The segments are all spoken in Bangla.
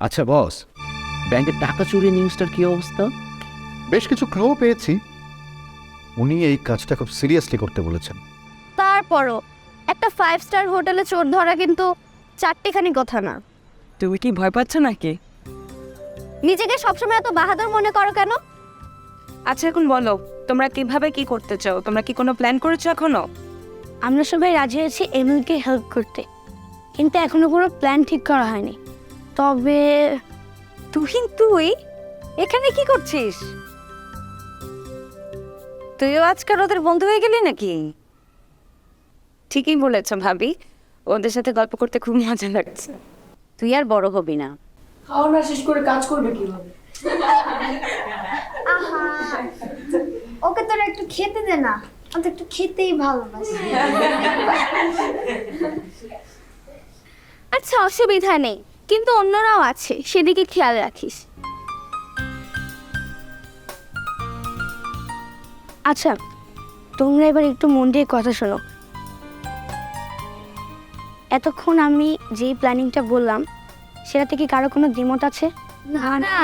আচ্ছা বস ব্যাংকের টাকা চুরি নিউজটার কি অবস্থা? বেশ কিছু ক্লো পেয়েছি। উনি এই কাজটা খুব সিরিয়াসলি করতে বলেছেন। তারপরও একটা ফাইভ স্টার হোটেলে চোর ধরা কিন্তু চারটেখানি কথা না। তুমি কি ভয় পাচ্ছ নাকি? নিজেকে সবসময় এত বাহাদুর মনে করো কেন? আচ্ছা এখন বলো তোমরা কীভাবে কি করতে চাও? তোমরা কি কোনো প্ল্যান করেছ এখনও? আমরা সবাই রাজি আছি এমিলকে হেল্প করতে। কিন্তু এখনও কোনো প্ল্যান ঠিক করা হয়নি। তবে তুই তুই এখানে কি করছিস? তুইও আজকাল ওদের বন্ধু হয়ে গেলি নাকি? ঠিকই বলেছ ভাবি ওদের সাথে গল্প করতে খুব মজা লাগছে। তুই আর বড় হবি না। খাওয়া না শেষ করে কাজ করবে কীভাবে? ওকে তোরা একটু খেতে দে না। তো একটু খেতেই ভালোবাসে। আচ্ছা অসুবিধা নেই। কিন্তু অন্যরাও আছে সেদিকে খেয়াল রাখিস। আচ্ছা তোমরা এবার একটু মন দিয়ে কথা শোনো। এতক্ষণ আমি যেই প্ল্যানিংটা বললাম সেটাতে কি কারও কোনো দ্বিমত আছে? না না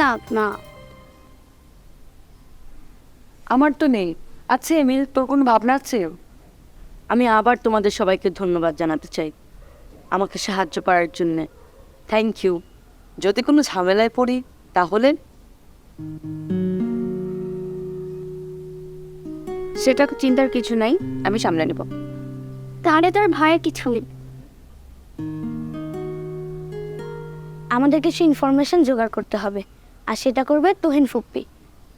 না না আমার তো নেই। আচ্ছা এমিল তোর কোনো ভাবনা আছে? আমি আবার তোমাদের সবাইকে ধন্যবাদ জানাতে চাই। আমাকে সাহায্য করার জন্য। থ্যাংক ইউ যদি কোনো ঝামেলায় পড়ি তাহলে? সেটা চিন্তার কিছু নাই আমি সামলে নেব। তাহলে তার ভয়ের কিছু নেই। আমাদের কিছু ইনফরমেশন জোগাড় করতে হবে আর সেটা করবে তোহিন ফুপ্পি।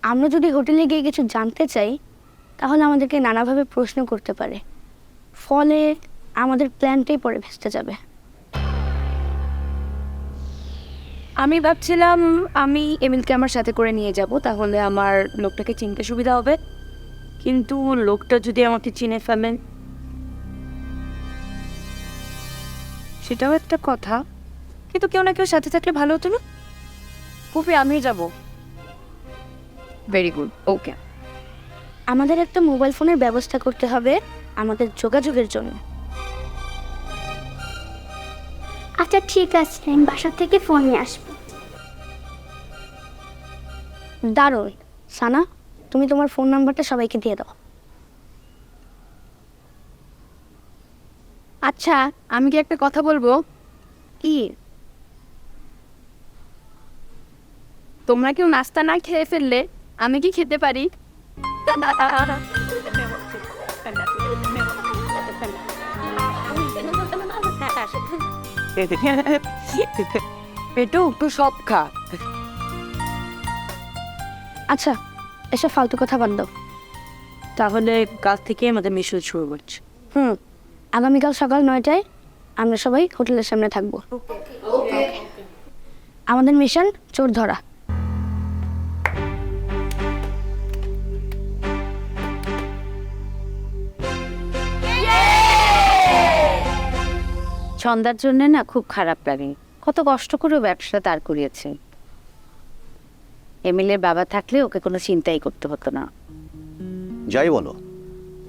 আমরা যদি হোটেলে গিয়ে কিছু জানতে চাই তাহলে আমাদেরকে নানাভাবে প্রশ্ন করতে পারে। ফলে আমাদের প্ল্যানটাই পরে ভেস্তে যাবে। আমি ভাবছিলাম আমি এমিলকে আমার সাথে করে নিয়ে যাব তাহলে আমার লোকটাকে চিনতে সুবিধা হবে। কিন্তু লোকটা যদি আমাকে চিনে ফেলেন সেটাও একটা কথা। কিন্তু কেউ না কেউ সাথে থাকলে ভালো হতো না। খুবই আমি যাব। ভেরি গুড ওকে আমাদের একটা মোবাইল ফোনের ব্যবস্থা করতে হবে আমাদের যোগাযোগের জন্য। আচ্ছা ঠিক আছে আমি বাসা থেকে ফোন নিয়ে আসব দারুণ সানা তুমি তোমার ফোন নাম্বারটা সবাইকে দিয়ে দাও আচ্ছা আমি কি একটা কথা বলব কি তোমরা কেউ নাস্তা না খেয়ে ফেললে আমি কি খেতে পারি পেটু তুই সব খা। আচ্ছা এসব ফালতু কথা বাদ দাও। তাহলে কাল থেকে আমাদের মিশন শুরু করছে। হুম আগামীকাল সকাল নয়টায় আমরা সবাই হোটেলের সামনে থাকব। আমাদের মিশন চোর ধরা ছন্দার জন্য না খুব খারাপ লাগে। কত কষ্ট করে ব্যবসা দাঁড় করিয়েছে। এমএলএর বাবা থাকলে ওকে কোনো চিন্তাই করতে হতো না। যাই বলো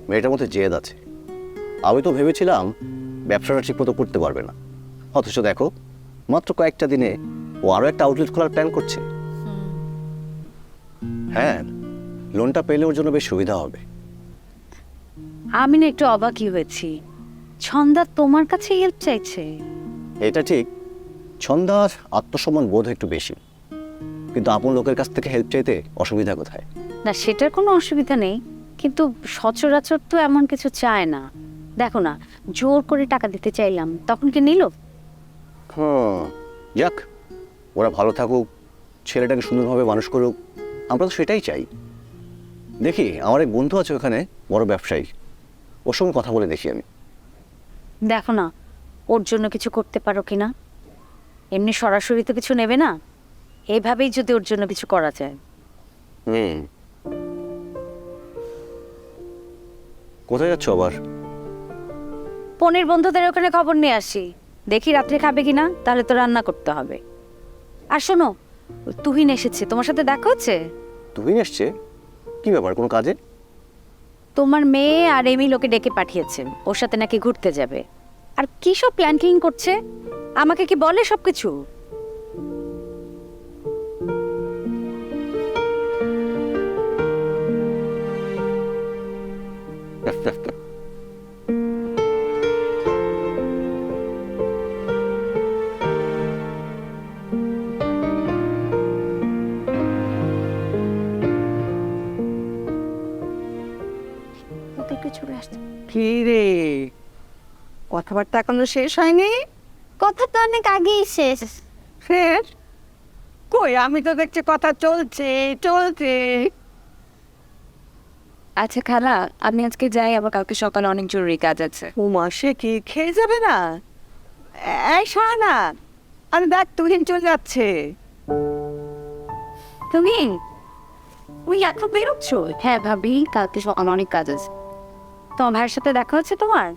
মেয়েটার মধ্যে জেদ আছে। আমি তো ভেবেছিলাম ব্যবসাটা ঠিকমতো করতে পারবে না। অথচ দেখো মাত্র কয়েকটা দিনে ও আরও একটা আউটলেট খোলার প্ল্যান করছে। হ্যাঁ লোনটা পেলে ওর জন্য বেশ সুবিধা হবে। আমি না একটু অবাকই হয়েছি। ছন্দা তোমার কাছে হেল্প চাইছে? এটা ঠিক। ছন্দার আত্মসম্মান বোধ একটু বেশি। কিন্তু আপন লোকের কাছ থেকে হেল্প চাইতে অসুবিধা কোথায়? না সেটার কোনো অসুবিধা নেই। কিন্তু সচরাচর তো এমন কিছু চায় না। দেখো না জোর করে টাকা দিতে চাইলাম তখন কি নিল? হুম যাক ওরা ভালো থাকুক ছেলেটাকে সুন্দরভাবে মানুষ করুক আমরা তো সেটাই চাই। দেখি আমার এক বন্ধু আছে ওখানে বড় ব্যবসায়ী। ওর সঙ্গে কথা বলে দেখি আমি। দেখো না ওর জন্য কিছু করতে পারো কি না? এমনি সরাসরি তো কিছু নেবে না? এইভাবেই যদি ওর জন্য কিছু করা যায়। হুম। কোথায় যাচ্ছ আবার? পনির বন্ধুদের ওখানে খবর নিয়ে আসি। দেখি রাত্রে খাবে কিনা তাহলে তো রান্না করতে হবে। আর শোনো তুহিন এসেছে তোমার সাথে দেখা হচ্ছে? তুই এসছে? কি ব্যাপার কোনো কাজে? তোমার মেয়ে আর এমি লোকে ডেকে পাঠিয়েছে। ওর সাথে নাকি ঘুরতে যাবে। আর কি সব প্ল্যান করছে? আমাকে কি বলে সব কিছু রে? কথাবার্তা এখনও শেষ হয়নি? কথা তো অনেক আগেই শেষ। ফের? কই আমি তো দেখছি কথা চলছে চলছে। আচ্ছা খালা আমি আজকে যাই আবার কালকে সকালে অনেক জরুরি কাজ আছে। উমা সে কি খেয়ে যাবে না? এই না আরে দেখ তুহিন চলে যাচ্ছে। তুমি ওই এখন বেরোচ্ছ? হ্যাঁ ভাবি কালকে সকালে অনেক কাজ আছে। তোমার ভাইয়ের সাথে দেখা হচ্ছে তোমার?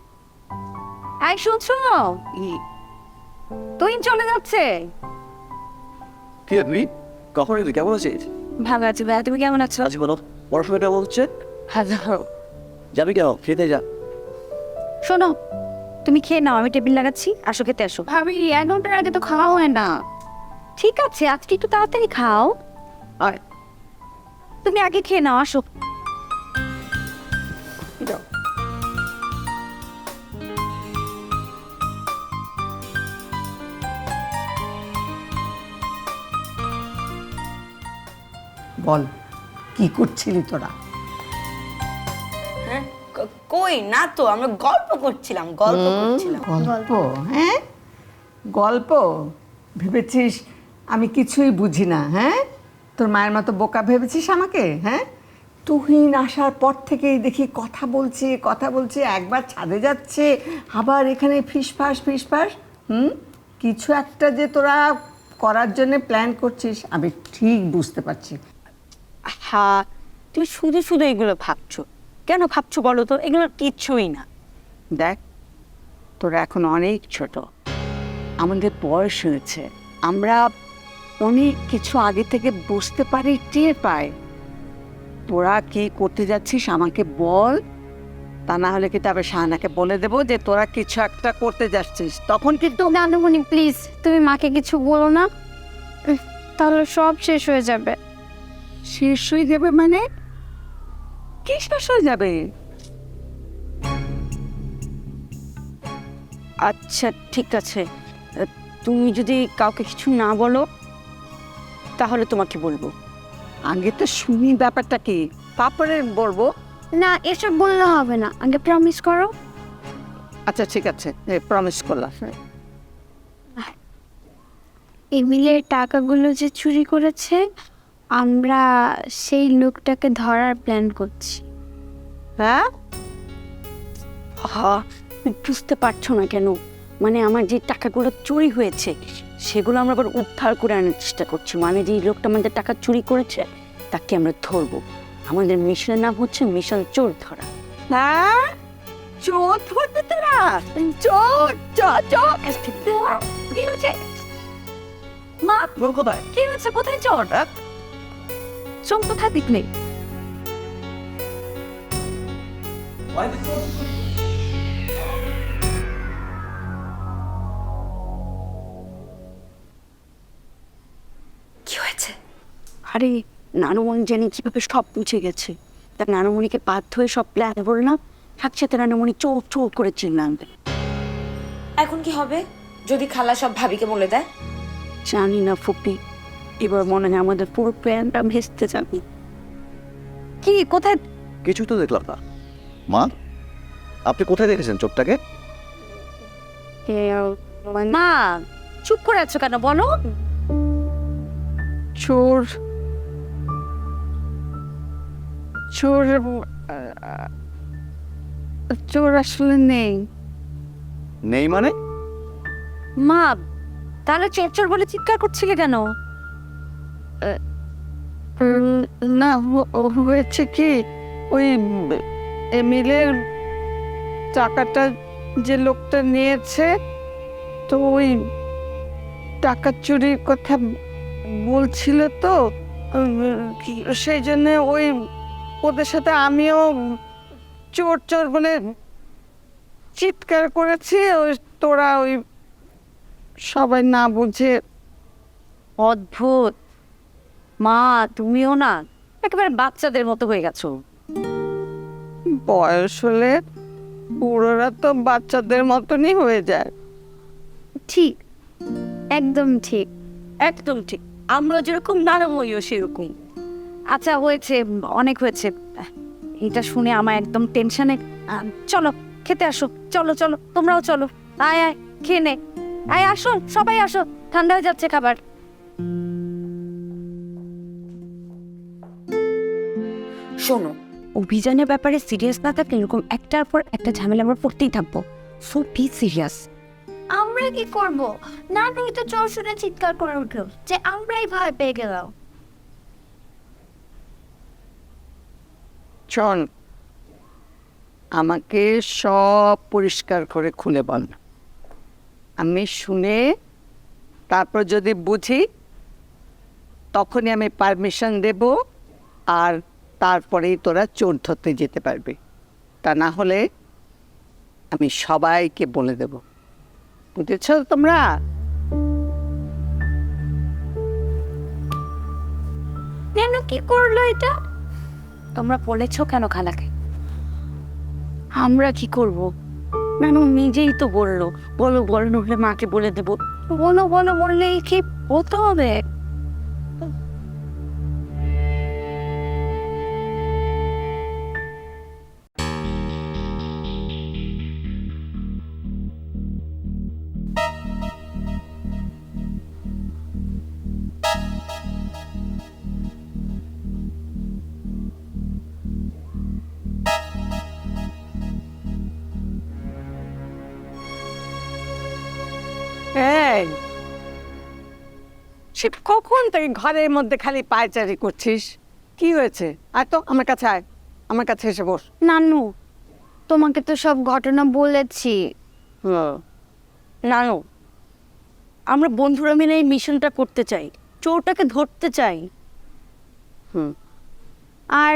এই শুনছো? তুই চলে যাচ্ছে। কি তুই? কখন এলি? কেমন আছিস? ভালো আছি ভাইয়া তুমি কেমন আছো? আছি বলো পড়াশোনা কেমন হচ্ছে? ভালো। যাবি কেন? খেতে যা। শোনো তুমি খেয়ে নাও আমি টেবিল লাগাচ্ছি। আসো খেতে আসো। ভাবি এক ঘণ্টার আগে তো খাওয়া হয় না। ঠিক আছে আজকে একটু তাড়াতাড়ি খাও। আয় তুমি আগে খেয়ে নাও আসো। বল কি করছিলি তোরা? কই? না তো আমরা গল্প করছিলাম গল্প করছিলাম। গল্প হ্যাঁ? গল্প? ভেবেছিস আমি কিছুই বুঝি না হ্যাঁ? তোর মায়ের মতো বোকা ভেবেছিস আমাকে হ্যাঁ? তুহিন আসার পর থেকেই দেখি কথা বলছে কথা বলছে একবার ছাদে যাচ্ছে আবার এখানে ফিসফাস ফিসফাস। হুম? কিছু একটা যে তোরা করার জন্য প্ল্যান করছিস আমি ঠিক বুঝতে পারছি। হ্যাঁ তুমি শুধু শুধু এগুলো ভাবছ। কেন ভাবছ বলো তো? এগুলো কিচ্ছুই না। দেখ তোরা এখন অনেক ছোট। আমাদের বয়স হয়েছে। আমরা অনেক কিছু আগে থেকে বুঝতে পারি টের পাই। তোরা কি করতে যাচ্ছিস আমাকে বল। তা না হলে কিন্তু আবার শাহানাকে বলে দেবো যে তোরা কিছু একটা করতে যাচ্ছিস। তখন কিন্তু নানুমণি প্লিজ তুমি মাকে কিছু বলো না। তাহলে সব শেষ হয়ে যাবে। শেষ হয়ে যাবে মানে? কি শেষ হয়ে যাবে? আচ্ছা ঠিক আছে। তুমি যদি কাউকে কিছু না বলো তাহলে তোমাকে বলব। আগে তো শুনি ব্যাপারটা কি? তারপরে বলব। না এসব বললে হবে না। আগে প্রমিস করো। আচ্ছা ঠিক আছে। প্রমিস করলাম। এমিলের টাকাগুলো যে চুরি করেছে আমরা সেই লোকটাকে ধরার প্ল্যান করছি। হ্যাঁ? হা তুমি বুঝতে পারছ না কেন? মানে আমার যে টাকাগুলো চুরি হয়েছে সেগুলো আমরা আবার উদ্ধার করে আনার চেষ্টা করছি। মানে যে লোকটা আমাদের টাকা চুরি করেছে তাকে আমরা ধরবো। আমাদের মিশনের নাম হচ্ছে মিশন চোর ধরা। হ্যাঁ? চোর ধরতে তোরা? চোর চোর চোর! কি হয়েছে? মা কোথায়? কি হয়েছে? কোথায় চোর? চোখ কোথায় দিকলে কি হয়েছে? আরে নানুমণি জানি কীভাবে সব বুঝে গেছে। তার নানুমণিকে বাধ্য হয়ে সব প্ল্যান বললাম সাথে নানুমণি চোখ চোখ করে চিনলাম এখন কি হবে? যদি খালা সব ভাবিকে বলে দেয়? জানি না ফুপি। এবার মনে হয় আমাদের পুরো প্ল্যানটা ভেস্তে যাবে। কি? কোথায়? কিছু তো দেখলাম না। মা আপনি কোথায় দেখেছেন চোখটাকে? মা চুপ করে আছো কেন? বলো। চোর। চোর চোর আসলে নেই। নেই মানে? মা তাহলে চোর চোর বলে চিৎকার করছিলে কেন? না, হয়েছে কি? ওই এমিলের টাকাটা যে লোকটা নিয়েছে, তো ওই টাকা চুরির কথা বলছিল তো, সেই জন্য ওই ওদের সাথে আমিও চোর চোর বলে চিৎকার করেছি, ওই তোরা ওই সবাই না বুঝে। অদ্ভুত। মা তুমিও না একেবারে বাচ্চাদের মতো হয়ে গেছো। বয়স হলে বুড়োরা তো বাচ্চাদের মতনই হয়ে যায়। ঠিক একদম ঠিক। একদম ঠিক আমরা যেরকম নানুমণিও সেরকম। আচ্ছা হয়েছে অনেক হয়েছে। এটা শুনে আমার একদম টেনশনে চলো খেতে আসো চলো চলো তোমরাও চলো। আয় আয় খেয়ে নে। আয় আসো সবাই আসো ঠান্ডা হয়ে যাচ্ছে খাবার। শোনো অভিযানের ব্যাপারে সিরিয়াস না থাকলে এরকম একটার পর একটা ঝামেলা আমরা পড়তেই থাকব। সো বি সিরিয়াস আমরা কি করব? না তুমি তো চোর শুনে চিৎকার করে উঠল যে আমরাই ভয় পেয়ে গেলাম। শোন আমাকে সব পরিষ্কার করে খুলে বল। আমি শুনে তারপর যদি বুঝি তখনই আমি পারমিশন দেব আর তারপরেই তোরা চোর ধরতে যেতে পারবি। তা না হলে আমি সবাইকে বলে দেব। বুঝেছ তোমরা? কেন কি করল এটা? তোমরা বলেছ কেন খালাকে? আমরা কি করব? নানু নিজেই তো বলল? বলো বলো নহলে মাকে বলে দেবো। বলো বলো বললেই কি বলতে হবে? এই সে কখন থেকে ঘরের মধ্যে খালি পায়চারি করছিস? কি হয়েছে? আয় তো আমার কাছে আয়। আমার কাছে এসে বস। নানু তোমাকে তো সব ঘটনা বলেছি। নানু আমরা বন্ধুরা মিলে এই মিশনটা করতে চাই। চোরটাকে ধরতে চাই। আর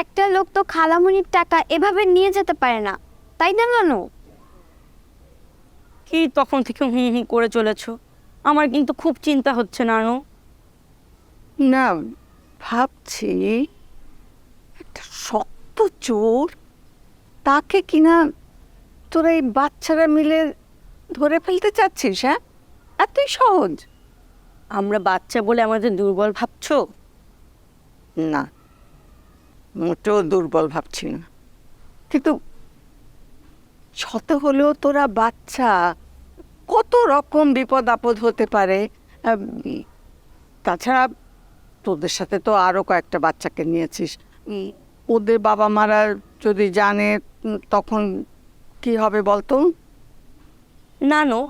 একটা লোক তো খালামণির টাকা এভাবে নিয়ে যেতে পারে না। তাই না নানু? কি তখন থেকে হুম হুম করে চলেছ। আমার কিন্তু খুব চিন্তা হচ্ছে নানু না ভাবছি একটা শক্ত চোর তাকে কিনা তোরা এই বাচ্চারা মিলে ধরে ফেলতে চাচ্ছিস হ্যাঁ? এতই সহজ। আমরা বাচ্চা বলে আমাদের দুর্বল ভাবছ? না মোটেও দুর্বল ভাবছি না। কিন্তু শত হলেও তোরা বাচ্চা কত রকম বিপদ আপদ হতে পারে? তাছাড়া তোদের সাথে তো আরও কয়েকটা বাচ্চাকে নিয়েছিস। ওদের বাবা মারা যদি জানে তখন কি হবে বলতো? নানু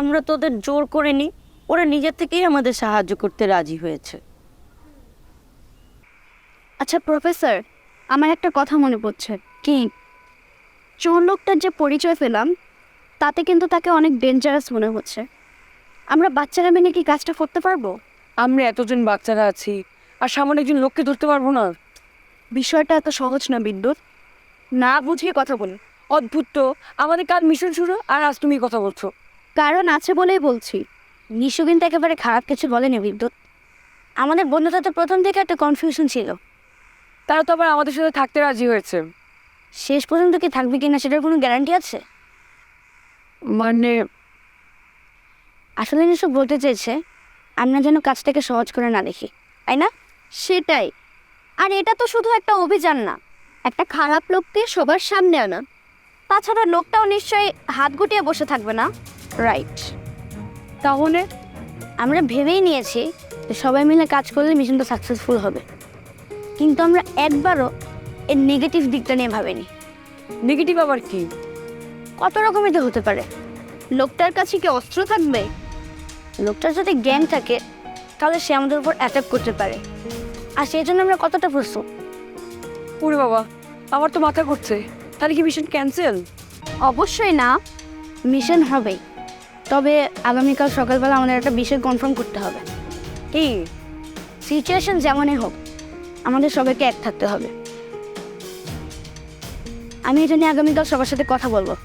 আমরা তোদের জোর করে নিই ওরা নিজের থেকেই আমাদের সাহায্য করতে রাজি হয়েছে। আচ্ছা প্রফেসর আমার একটা কথা মনে পড়ছে। কি? চোর লোকটার যে পরিচয় পেলাম তাতে কিন্তু তাকে অনেক ডেঞ্জারাস মনে হচ্ছে। আমরা বাচ্চারা মেনে কি কাজটা করতে পারব? আমরা এতজন বাচ্চারা আছি আর সামনে একজন লোককে ধরতে পারব না। বিষয়টা এত সহজ না বিদ্যুৎ না বুঝিয়ে কথা বলুন। অদ্ভুত তো। আমাদের কাল মিশন শুরু আর আজ তুমি কথা বলছো। কারণ আছে বলেই বলছি। নিশু কিন্তু একেবারে খারাপ কিছু বলেনি বিদ্যুৎ আমাদের বন্ধুটা তো প্রথম থেকে একটা কনফিউশন ছিল। তারা তো আবার আমাদের সাথে থাকতে রাজি হয়েছে। শেষ পর্যন্ত কি থাকবে কিনা সেটার কোনো গ্যারান্টি আছে? মানে আসলে নিশু বলতে চেয়েছে আমরা যেন কাজটাকে সহজ করে না দেখি তাই না? সেটাই। আর এটা তো শুধু একটা অভিযান না একটা খারাপ লোককে সবার সামনে আনা। তাছাড়া লোকটাও নিশ্চয়ই হাত গুটিয়ে বসে থাকবে না? রাইট তাহলে? আমরা ভেবেই নিয়েছি যে সবাই মিলে কাজ করলে মিশনটা সাকসেসফুল হবে। কিন্তু আমরা একবারও এর নেগেটিভ দিকটা নিয়ে ভাবিনি। নেগেটিভ আবার কি? কত রকমের তো হতে পারে। লোকটার কাছে কি অস্ত্র থাকবে? লোকটার যদি জ্ঞান থাকে তাহলে সে আমাদের উপর অ্যাটাক করতে পারে। আর সেই জন্য আমরা কতটা প্রস্তুত? ওরে বাবা আমার তো মাথা ঘুরছে। তাহলে কি মিশন ক্যান্সেল অবশ্যই না। মিশন হবেই। তবে আগামীকাল সকালবেলা আমাদের একটা বিষয় কনফার্ম করতে হবে। কি? সিচুয়েশন যেমনই হোক আমাদের সবাইকে এক থাকতে হবে। আমি এটা নিয়ে আগামীকাল সবার সাথে কথা বলব।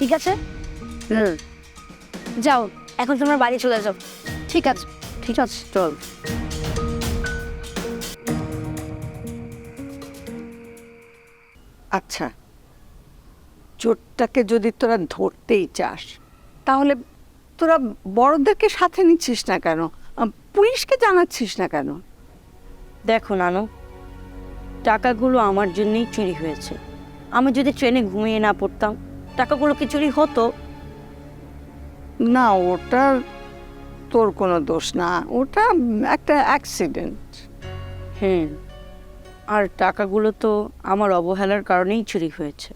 ঠিক আছে? হুম। যাও এখন তোমরা বাড়ি চলে যাও। ঠিক আছে ঠিক আছে চল। আচ্ছা চোরটাকে যদি তোরা ধরতেই চাস তাহলে তোরা বড়দেরকে সাথে নিচ্ছিস না কেন? পুলিশকে জানাচ্ছিস না কেন? দেখো নানু টাকাগুলো আমার জন্যই চুরি হয়েছে। আমি যদি ট্রেনে ঘুমিয়ে না পড়তাম টাকাগুলো কি চুরি হতো? না ওটা তোর কোনো দোষ না। ওটা একটা অ্যাক্সিডেন্ট হুম। আর টাকাগুলো তো আমার অবহেলার কারণেই চুরি হয়েছে।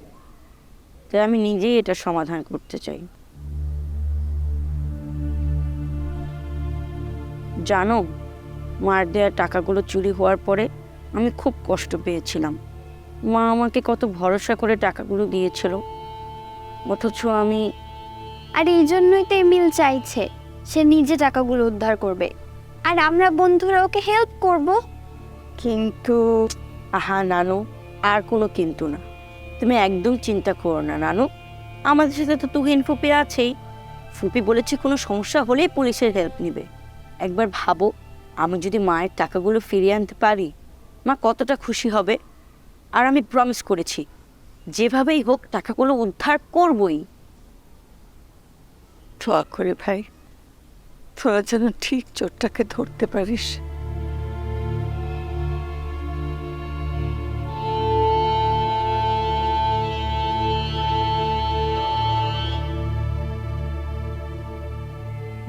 তাই আমি নিজেই এটা সমাধান করতে চাই। জানো মার দেওয়া টাকাগুলো চুরি হওয়ার পরে আমি খুব কষ্ট পেয়েছিলাম। মা আমাকে কত ভরসা করে টাকাগুলো দিয়েছিল। অথচ আমি আর এই জন্যই তো এমিল চাইছে, সে নিজে টাকাগুলো উদ্ধার করবে। আর আমরা বন্ধুরা ওকে হেল্প করব। কিন্তু, আহা নানু, আর কোনো কিন্তু না। তুমি একদম চিন্তা করো না নানু। আমাদের সাথে তো তুহিন ফুপি আছেই। ফুপি বলেছে কোনো সমস্যা হলেই পুলিশের হেল্প নেবে। একবার ভাবো, আমি যদি মায়ের টাকাগুলো ফিরিয়ে আনতে পারি, মা কতটা খুশি হবে। আর আমি প্রমিস করেছি যেভাবেই হোক টাকাগুলো উদ্ধার করবই। দোয়া করে ভাই, তোরা যেন ঠিক চোরটাকে ধরতে পারিস।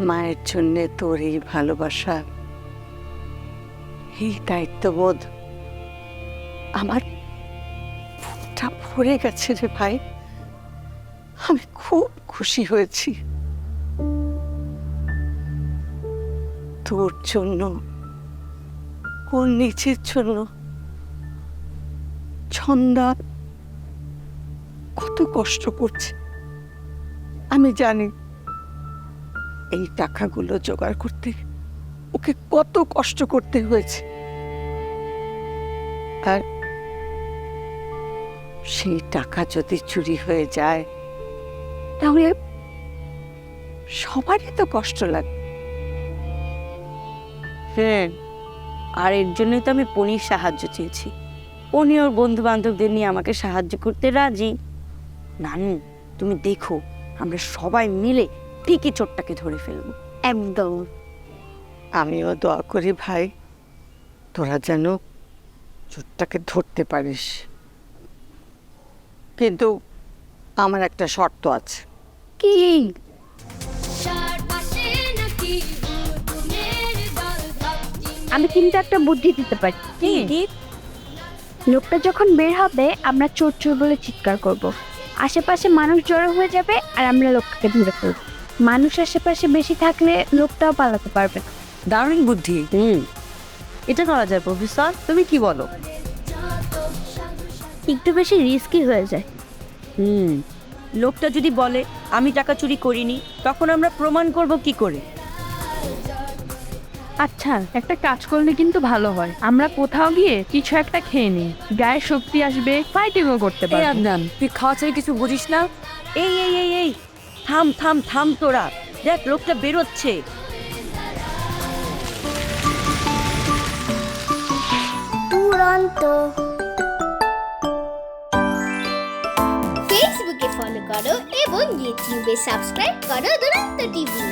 মায়ের জন্যে তোর এই ভালোবাসা, এই দায়িত্ববোধ আমার বুকটা ভরে গেছে রে ভাই। আমি খুব খুশি হয়েছি। তোর জন্য, ওর নিচের জন্য ছন্দা কত কষ্ট করছে। আমি জানি এই টাকাগুলো জোগাড় করতে ওকে কত কষ্ট করতে হয়েছে। আর সেই টাকা যদি চুরি হয়ে যায় তাহলে সবারই তো কষ্ট লাগে। হ্যাঁ আর এর জন্যই তো আমি পনির সাহায্য চেয়েছি। পনি ওর বন্ধু বান্ধবদের নিয়ে আমাকে সাহায্য করতে রাজি? নানু তুমি দেখো আমরা সবাই মিলে ঠিকই চোরটাকে ধরে ফেলব। একদম। আমিও দোয়া করি ভাই তোরা যেন চোরটাকে ধরতে পারিস। কিন্তু আমার একটা শর্ত আছে। কি? আমি কিন্তু একটা বুদ্ধি দিতে পারি। লোকটা যখন বের হবে আমরা চোর চোর বলে চিৎকার করব। আশেপাশে মানুষ জড়ো হয়ে যাবে আর আমরা লোকটাকে ধরে ফেলব। মানুষ আশেপাশে বেশি থাকলে লোকটাও পালাতে পারবে দারুণ বুদ্ধি। হুম। এটা করা যায় প্রফেসর। তুমি কি বলো? একটু বেশি রিস্কি হয়ে যায়। হুম লোকটা যদি বলে আমি টাকা চুরি করিনি তখন আমরা প্রমাণ করব কি করে? আচ্ছা একটা কাজ করলে কিন্তু ভালো হয়। আমরা কোথাও গিয়ে কিছু একটা খেয়ে নিই। গায়ে শক্তি আসবে ফাইটিংও করতে পারব। আদনান তুই খাওয়া চাই কিছু বুঝিস না? এই এই এই এই থাম থাম থাম তোরা। দেখ লোকটা বেরোচ্ছে। দুরন্ত করো এবং ইউটিউবে সাবস্ক্রাইব করো দুরন্ত টিভি।